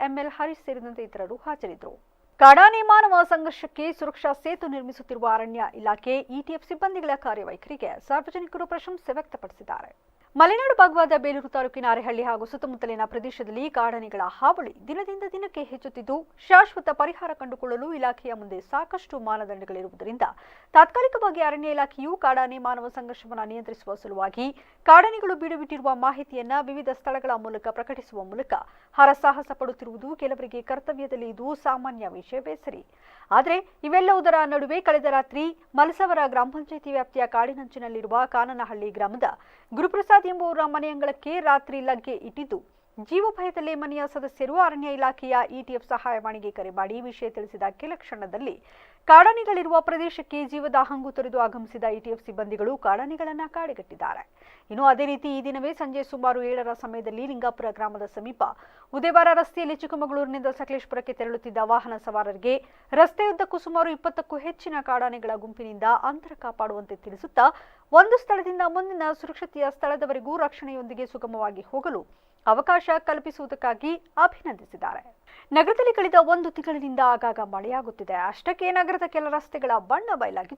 ML Harish ಸೇರಿದಂತೆ ಇತರರು ಹಾಜರಿದ್ದರು. ಕಾಡಾನೆ ಮಾನವ ಸಂಘರ್ಷಕ್ಕೆ ಸುರಕ್ಷಾ ಸೇತು ನಿರ್ಮಿಸುತ್ತಿರುವ ಅರಣ್ಯ ಇಲಾಖೆ ಇಟಿಎಫ್ ಸಿಬ್ಬಂದಿಗಳ ಕಾರ್ಯವೈಖರಿಗೆ ಸಾರ್ವಜನಿಕರು ಪ್ರಶಂಸೆ ವ್ಯಕ್ತಪಡಿಸಿದ್ದಾರೆ. ಮಲೆನಾಡು ಭಾಗವಾದ ಬೇಲೂರು ತಾಲೂಕಿನ ಅರೆಹಳ್ಳಿ ಹಾಗೂ ಸುತ್ತಮುತ್ತಲಿನ ಪ್ರದೇಶದಲ್ಲಿ ಕಾಡಾನೆಗಳ ಹಾವಳಿ ದಿನದಿಂದ ದಿನಕ್ಕೆ ಹೆಚ್ಚುತ್ತಿದ್ದು, ಶಾಶ್ವತ ಪರಿಹಾರ ಕಂಡುಕೊಳ್ಳಲು ಇಲಾಖೆಯ ಮುಂದೆ ಸಾಕಷ್ಟು ಮಾನದಂಡಗಳಿರುವುದರಿಂದ ತಾತ್ಕಾಲಿಕವಾಗಿ ಅರಣ್ಯ ಇಲಾಖೆಯು ಕಾಡಾನೆ ಮಾನವ ಸಂಘರ್ಷವನ್ನು ನಿಯಂತ್ರಿಸುವ ಸಲುವಾಗಿ ಕಾಡಾನೆಗಳು ಬೀಡುಬಿಟ್ಟಿರುವ ಮಾಹಿತಿಯನ್ನು ವಿವಿಧ ಸ್ಥಳಗಳ ಮೂಲಕ ಪ್ರಕಟಿಸುವ ಮೂಲಕ ಹರಸಾಹಸ ಪಡುತ್ತಿರುವುದು ಕೆಲವರಿಗೆ ಕರ್ತವ್ಯದಲ್ಲಿ ಇದು ಸಾಮಾನ್ಯ ವಿಷಯವೇ ಸರಿ. ಆದರೆ ಇವೆಲ್ಲವುದರ ನಡುವೆ ಕಳೆದ ರಾತ್ರಿ ಮಲಸವರ ಗ್ರಾಮ ಪಂಚಾಯಿತಿ ವ್ಯಾಪ್ತಿಯ ಕಾಡಿನಂಚಿನಲ್ಲಿರುವ ಕಾನನಹಳ್ಳಿ ಗ್ರಾಮದ ಗುರುಪ್ರಸಾದ್ ಎಂಬುವರ ಮನೆಯಂಗಳಕ್ಕೆ ರಾತ್ರಿ ಲಗ್ಗೆ ಇಟ್ಟಿದ್ದು. ಜೀವ ಭಯದಲ್ಲೇ ಮನೆಯ ಸದಸ್ಯರು ಅರಣ್ಯ ಇಲಾಖೆಯ ಇಟಿಎಫ್ ಸಹಾಯವಾಣಿಗೆ ಕರೆ ಮಾಡಿ ವಿಷಯ ತಿಳಿಸಿದ ಕೆಲ ಕ್ಷಣದಲ್ಲಿ ಕಾಡಾನೆಗಳಿರುವ ಪ್ರದೇಶಕ್ಕೆ ಜೀವದ ಹಂಗು ತೊರೆದು ಆಗಮಿಸಿದ ಇಟಿಎಫ್ ಸಿಬ್ಬಂದಿಗಳು ಕಾಡಾನೆಗಳನ್ನು ಕಾಡಿಗಟ್ಟಿದ್ದಾರೆ. ಇನ್ನು ಅದೇ ರೀತಿ ಈ ದಿನವೇ ಸಂಜೆ ಸುಮಾರು ಏಳರ ಸಮಯದಲ್ಲಿ ಲಿಂಗಾಪುರ ಗ್ರಾಮದ ಸಮೀಪ ಉದಯವಾರ ರಸ್ತೆಯಲ್ಲಿ ಚಿಕ್ಕಮಗಳೂರಿನಿಂದ ಸಕಲೇಶ್ಪುರಕ್ಕೆ ತೆರಳುತ್ತಿದ್ದ ವಾಹನ ಸವಾರರಿಗೆ ರಸ್ತೆಯುದ್ದಕ್ಕೂ ಸುಮಾರು ಇಪ್ಪತ್ತಕ್ಕೂ ಹೆಚ್ಚಿನ ಕಾಡಾನೆಗಳ ಗುಂಪಿನಿಂದ ಅಂತರ ಕಾಪಾಡುವಂತೆ ತಿಳಿಸುತ್ತಾ ಒಂದು ಸ್ಥಳದಿಂದ ಮುಂದಿನ ಸುರಕ್ಷತೆಯ ಸ್ಥಳದವರೆಗೂ ರಕ್ಷಣೆಯೊಂದಿಗೆ ಸುಗಮವಾಗಿ ಹೋಗಲು ಅವಕಾಶ ಕಲ್ಪಿಸುವುದಕ್ಕಾಗಿ ಅಭಿನಂದಿಸಿದ್ದಾರೆ. ನಗರದಲ್ಲಿ ಕಳೆದ ಒಂದು ತಿಂಗಳಿನಿಂದ ಆಗಾಗ ಮಳೆಯಾಗುತ್ತಿದೆ. ಅಷ್ಟಕ್ಕೆ ನಗರದ ಕೆಲ ರಸ್ತೆಗಳ ಬಣ್ಣ ಬಯಲಾಗಿದ್ದು